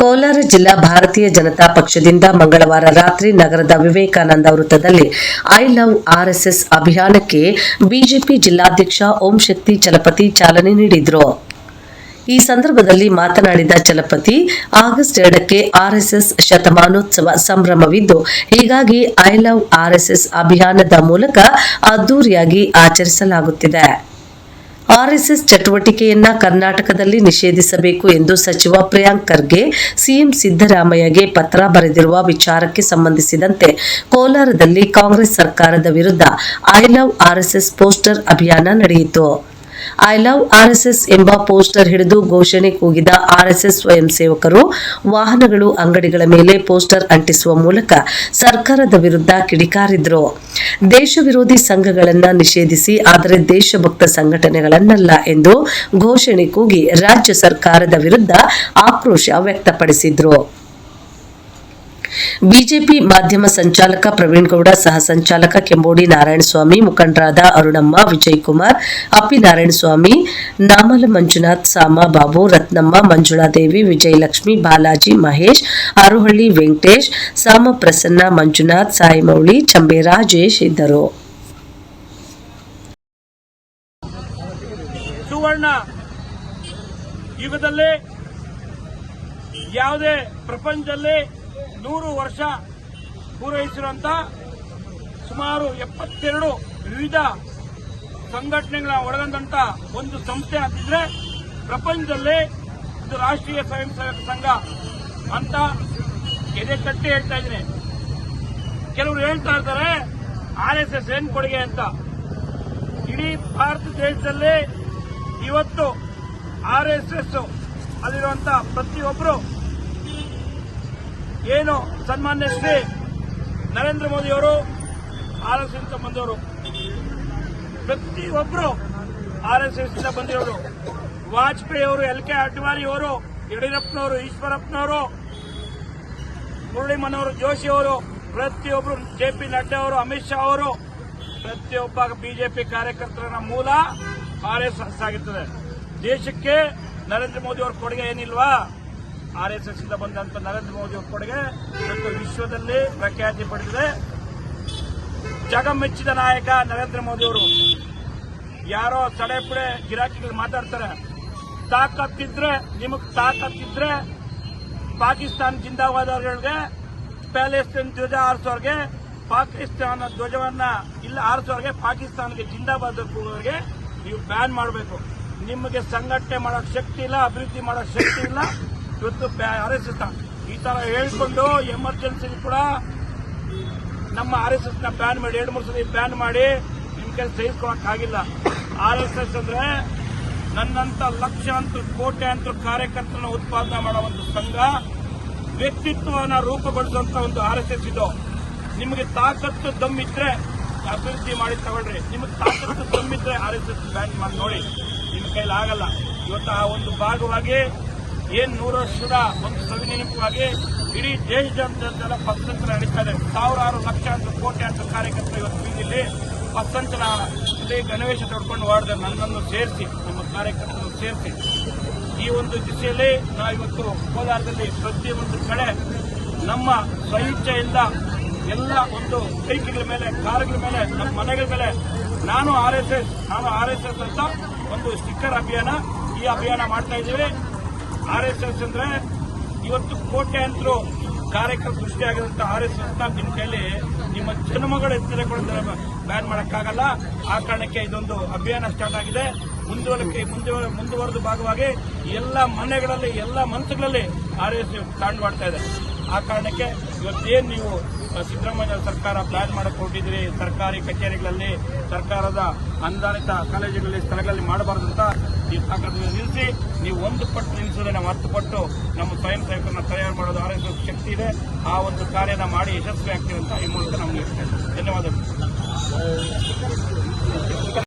ಕೋಲಾರ ಜಿಲ್ಲಾ ಭಾರತೀಯ ಜನತಾ ಪಕ್ಷದಿಂದ ಮಂಗಳವಾರ ರಾತ್ರಿ ನಗರದ ವಿವೇಕಾನಂದ ವೃತ್ತದಲ್ಲಿ ಐ ಲವ್ ಆರ್ಎಸ್ಎಸ್ ಅಭಿಯಾನಕ್ಕೆ ಬಿಜೆಪಿ ಜಿಲ್ಲಾಧ್ಯಕ್ಷ ಓಂ ಶಕ್ತಿ ಚಲಪತಿ ಚಾಲನೆ ನೀಡಿದರು. ಈ ಸಂದರ್ಭದಲ್ಲಿ ಮಾತನಾಡಿದ ಚಲಪತಿ, ಆಗಸ್ಟ್ ಎರಡಕ್ಕೆ ಆರ್ಎಸ್ಎಸ್ ಶತಮಾನೋತ್ಸವ ಸಂಭ್ರಮವಿದ್ದು, ಹೀಗಾಗಿ ಐ ಲವ್ ಆರ್ಎಸ್ಎಸ್ ಅಭಿಯಾನದ ಮೂಲಕ ಅದ್ದೂರಿಯಾಗಿ ಆಚರಿಸಲಾಗುತ್ತಿದೆ. ಆರ್ಎಸ್ಎಸ್ ಚಟುವಟಿಕೆಯನ್ನ ಕರ್ನಾಟಕದಲ್ಲಿ ನಿಷೇಧಿಸಬೇಕು ಎಂದು ಸಚಿವ ಪ್ರಿಯಾಂಕ್ ಖರ್ಗೆ, ಸಿಎಂ ಸಿದ್ದರಾಮಯ್ಯಗೆ ಪತ್ರ ಬರೆದಿರುವ ವಿಚಾರಕ್ಕೆ ಸಂಬಂಧಿಸಿದಂತೆ ಕೋಲಾರದಲ್ಲಿ ಕಾಂಗ್ರೆಸ್ ಸರ್ಕಾರದ ವಿರುದ್ಧ ಐ ಲವ್ ಆರ್ಎಸ್ಎಸ್ ಪೋಸ್ಟರ್ ಅಭಿಯಾನ ನಡೆಯಿತು. ಐ ಲವ್ ಆರ್ಎಸ್ಎಸ್ ಎಂಬ ಪೋಸ್ಟರ್ ಹಿಡಿದು ಘೋಷಣೆ ಕೂಗಿದ ಆರ್ಎಸ್ಎಸ್ ಸ್ವಯಂ ಸೇವಕರು ವಾಹನಗಳು ಅಂಗಡಿಗಳ ಮೇಲೆ ಪೋಸ್ಟರ್ ಅಂಟಿಸುವ ಮೂಲಕ ಸರ್ಕಾರದ ವಿರುದ್ಧ ಕಿಡಿಕಾರಿದ್ರು. ದೇಶ ವಿರೋಧಿ ಸಂಘಗಳನ್ನು ನಿಷೇಧಿಸಿ, ಆದರೆ ದೇಶಭಕ್ತ ಸಂಘಟನೆಗಳನ್ನಲ್ಲ ಎಂದು ಘೋಷಣೆ ಕೂಗಿ ರಾಜ್ಯ ಸರ್ಕಾರದ ವಿರುದ್ಧ ಆಕ್ರೋಶ ವ್ಯಕ್ತಪಡಿಸಿದ್ರು. ಬಿಜೆಪಿ ಮಾಧ್ಯಮ ಸಂಚಾಲಕ ಪ್ರವೀಣ್ ಗೌಡ ಸಹ ಸಂಚಾಲಕ ಕೆಂಬೋಡಿ ನಾರಾಯಣಸ್ವಾಮಿ ಮುಖಂಡರಾದ ಅರುಣಮ್ಮ, ವಿಜಯಕುಮಾರ್, ಅಪ್ಪಿ ನಾರಾಯಣಸ್ವಾಮಿ, ನಾಮಲ ಮಂಜುನಾಥ್, ಸಾಮ ಬಾಬು, ರತ್ನಮ್ಮ ಮಂಜುಳಾದೇವಿ ವಿಜಯಲಕ್ಷ್ಮಿ, ಬಾಲಾಜಿ ಮಹೇಶ್, ಆರುಹಳ್ಳಿ ವೆಂಕಟೇಶ್, ಸಾಮ ಪ್ರಸನ್ನ, ಮಂಜುನಾಥ್ ಸಾಯಿಮೌಳಿ ಚಂಬೆ ರಾಜೇಶ್ ಇದ್ದರು. ಯುಗದಲ್ಲಿ ಯಾವುದೇ ಪ್ರಪಂಚದಲ್ಲಿ ನೂರು ವರ್ಷ ಪೂರೈಸಿರುವಂತ ಸುಮಾರು ಎಪ್ಪತ್ತೆರಡು ವಿವಿಧ ಸಂಘಟನೆಗಳ ಒಳಗೊಂಡಂತ ಒಂದು ಸಂಸ್ಥೆ ಅಂತಿದ್ರೆ ಪ್ರಪಂಚದಲ್ಲಿ ಇದು ರಾಷ್ಟ್ರೀಯ ಸ್ವಯಂ ಸೇವಕ ಸಂಘ ಅಂತ ಎದೆ ತಟ್ಟಿ ಹೇಳ್ತಾ ಇದ್ದೀನಿ. ಕೆಲವರು ಹೇಳ್ತಾ ಇರ್ತಾರೆ, ಆರ್ ಎಸ್ ಎಸ್ ಏನ್ ಕೊಡುಗೆ ಅಂತ. ಇಡೀ ಭಾರತ ದೇಶದಲ್ಲಿ ಇವತ್ತು ಆರ್ ಎಸ್ ಎಸ್ ಅಲ್ಲಿರುವಂತ ಪ್ರತಿಯೊಬ್ಬರು ಏನು ಸನ್ಮಾನ್ಯ ಶ್ರೀ ನರೇಂದ್ರ ಮೋದಿ ಅವರು ಆರ್ ಎಸ್ ಎಸ್ ಬಂದವರು. ಪ್ರತಿಯೊಬ್ಬರು ಆರ್ ಎಸ್ ಎಸ್ ಬಂದಿರೋರು. ವಾಜಪೇಯಿ ಅವರು ಎಲ್ ಕೆ ಅಡ್ವಾಣಿ ಅವರು, ಯಡಿಯೂರಪ್ಪನವರು, ಈಶ್ವರಪ್ಪನವರು ಮುರಳಿ ಮನೋಹರ್ ಜೋಶಿ ಅವರು ಪ್ರತಿಯೊಬ್ಬರು ಜೆ ಪಿ ನಡ್ಡಾ ಅವರು, ಅಮಿತ್ ಶಾ ಅವರು, ಪ್ರತಿಯೊಬ್ಬ ಬಿಜೆಪಿ ಕಾರ್ಯಕರ್ತರ ಮೂಲ ಆರ್ ಎಸ್ ಎಸ್ ಆಗಿರ್ತದೆ ದೇಶಕ್ಕೆ ನರೇಂದ್ರ ಮೋದಿ ಅವರ ಕೊಡುಗೆ ಏನಿಲ್ವಾ? ಆರ್ ಎಸ್ ಎಸ್ ಇಂದ ಬಂದಂತ ನರೇಂದ್ರ ಮೋದಿ ಅವರ ಕೊಡುಗೆ ಇವತ್ತು ವಿಶ್ವದಲ್ಲಿ ಪ್ರಖ್ಯಾತಿ ಪಡೆದಿದೆ. ಜಗಮೆಚ್ಚಿದ ನಾಯಕ ನರೇಂದ್ರ ಮೋದಿ ಅವರು ಯಾರೋ ಸಡೆ ಪುಡೆ ಗಿರಾಕಿಗಳು ಮಾತಾಡ್ತಾರೆ. ತಾಕತ್ತಿದ್ರೆ, ನಿಮಗ್ ತಾಕತ್ತಿದ್ರೆ ಪಾಕಿಸ್ತಾನ ಜಿಂದಾಬಾದವ್ರಿಗೆ ಪ್ಯಾಲೆಸ್ಟೈನ್ ಧ್ವಜ ಆರಿಸೋರ್ಗೆ ಪಾಕಿಸ್ತಾನ ಧ್ವಜವನ್ನ ಇಲ್ಲ ಆರಿಸೋರ್ಗೆ ಪಾಕಿಸ್ತಾನಕ್ಕೆ ಜಿಂದಾಬಾದ್ ಕೂಡೋರಿಗೆ ನೀವು ಬ್ಯಾನ್ ಮಾಡಬೇಕು. ನಿಮಗೆ ಸಂಘಟನೆ ಮಾಡೋಕ್ ಶಕ್ತಿ ಇಲ್ಲ, ಅಭಿವೃದ್ಧಿ ಮಾಡೋಕ್ ಶಕ್ತಿ ಇಲ್ಲ. ಇವತ್ತು ಆರ್ ಎಸ್ ಎಸ್ ಈ ತರ ಹೇಳ್ಕೊಂಡು ಎಮರ್ಜೆನ್ಸಿ ಕೂಡ ನಮ್ಮ ಆರ್ ಎಸ್ ಎಸ್ನ ಬ್ಯಾನ್ ಮಾಡಿ, ಎರಡು, ಮೂರು ಸಲ ಬ್ಯಾನ್ ಮಾಡಿ ನಿಮ್ ಕೈ ಸಹಿಸ್ಕೊಳಕ್ ಆಗಿಲ್ಲ. ಆರ್ ಎಸ್ ಎಸ್ ಅಂದ್ರೆ ನನ್ನಂತ ಲಕ್ಷಾಂತರ, ಕೋಟ್ಯಾಂತರ ಕಾರ್ಯಕರ್ತರನ್ನ ಉತ್ಪಾದನೆ ಮಾಡೋ ಒಂದು ಸಂಘ ವ್ಯಕ್ತಿತ್ವನ ರೂಪುಗೊಳಿಸುವಂತ ಒಂದು ಆರ್ ಎಸ್ ಎಸ್ ಇದು. ನಿಮಗೆ ತಾಕತ್ತು ದಮ್ಮಿದ್ರೆ ಅಭಿವೃದ್ಧಿ ಮಾಡಿ ತಗೊಳ್ರಿ. ನಿಮಗೆ ತಾಕತ್ತು ದಮ್ಮಿದ್ರೆ ಆರ್ ಎಸ್ ಎಸ್ ಬ್ಯಾನ್ ಮಾಡಿ ನೋಡಿ. ನಿಮ್ ಕೈಲಾಗಲ್ಲ. ಇವತ್ತು ಆ ಒಂದು ಭಾಗವಾಗಿ ಏನ್ ನೂರು ವರ್ಷದ ಒಂದು ಸವಿನೆನಪವಾಗಿ ಇಡೀ ದೇಶದಾದ್ಯಂತೆಲ್ಲ ಪಥಸಂಚಲನ ನಡೀತಾ ಇದೆ ಸಾವಿರಾರು ಲಕ್ಷಾಂತರ ಕೋಟ್ಯಾಂತರ ಕಾರ್ಯಕರ್ತರು ಇವತ್ತು ಬೀದಿಲ್ಲಿ ಇಲ್ಲಿ ಗಣವೇಶ ತೊಡ್ಕೊಂಡು ಓಡಿದೆ ನನ್ನನ್ನು ಸೇರಿಸಿ, ನಮ್ಮ ಕಾರ್ಯಕರ್ತರನ್ನು ಸೇರಿಸಿ. ಈ ಒಂದು ದಿಸೆಯಲ್ಲಿ ನಾವು ಇವತ್ತು ಕೋಲಾರದಲ್ಲಿ ಒಂದು ಕಡೆ ನಮ್ಮ ಸ್ವಇಚ್ಛೆಯಿಂದ ಎಲ್ಲ ಒಂದು ಬೈಕ್ಗಳ ಮೇಲೆ, ಕಾರುಗಳ ಮೇಲೆ, ನಮ್ಮ ಮನೆಗಳ ಮೇಲೆ ನಾನು ಆರ್ ನಾನು ಆರ್ ಅಂತ ಒಂದು ಸ್ಟಿಕ್ಕರ್ ಅಭಿಯಾನ, ಈ ಅಭಿಯಾನ ಮಾಡ್ತಾ ಇದ್ದೀವಿ. ಆರ್ ಎಸ್ ಎಸ್ ಅಂದ್ರೆ ಇವತ್ತು ಕೋಟ್ಯಾಂತರ ಕಾರ್ಯಕ್ರಮ ಸೃಷ್ಟಿಯಾಗಿರುವಂತಹ ಆರ್ ಎಸ್ ಎಸ್ ನಿಮ್ಮ ಕೈಲಿ ನಿಮ್ಮ ಜನ್ಮಗಳ ಎತ್ತರಗಳಿಂದ ಬ್ಯಾನ್ ಮಾಡೋಕ್ಕಾಗಲ್ಲ. ಆ ಕಾರಣಕ್ಕೆ ಇದೊಂದು ಅಭಿಯಾನ ಸ್ಟಾರ್ಟ್ ಆಗಿದೆ. ಮುಂದುವರಿಕೆ ಮುಂದುವರೆ ಮುಂದುವರೆದ ಭಾಗವಾಗಿ ಎಲ್ಲ ಮನೆಗಳಲ್ಲಿ, ಎಲ್ಲ ಮನಸ್ಸುಗಳಲ್ಲಿ ಆರ್ ಎಸ್ ಎಸ್ ತಾಂಡವಾಡ್ತಾ ಇದೆ. ಆ ಕಾರಣಕ್ಕೆ ಇವತ್ತೇನು ನೀವು ಸಿದ್ದರಾಮಯ್ಯ ಸರ್ಕಾರ ಪ್ಲಾನ್ ಮಾಡಕ್ ಹೊರಟಿದ್ರಿ ಸರ್ಕಾರಿ ಕಚೇರಿಗಳಲ್ಲಿ ಸರ್ಕಾರದ ಅನುದಾನಿತ ಕಾಲೇಜುಗಳಲ್ಲಿ ಸ್ಥಳಗಳಲ್ಲಿ ಮಾಡಬಾರದು ಅಂತ ನೀವು ಸಾಕಷ್ಟು ನಿಲ್ಲಿಸಿ, ನೀವು ಒಂದು ಪಟ್ಟು ನಿಲ್ಲಿಸಿದ್ರೆ ನಾವು ಹತ್ತು ಪಟ್ಟು ನಮ್ಮ ಸ್ವಯಂ ಸೇವಕರನ್ನ ತಯಾರು ಮಾಡೋದು ಆರೋಗ್ಯ ಶಕ್ತಿ ಇದೆ. ಆ ಒಂದು ಕಾರ್ಯನ ಮಾಡಿ ಯಶಸ್ವಿ ಆಗ್ತೀವಿ ಅಂತ ಈ ಮೂಲಕ ನಮಗೆ ಧನ್ಯವಾದಗಳು.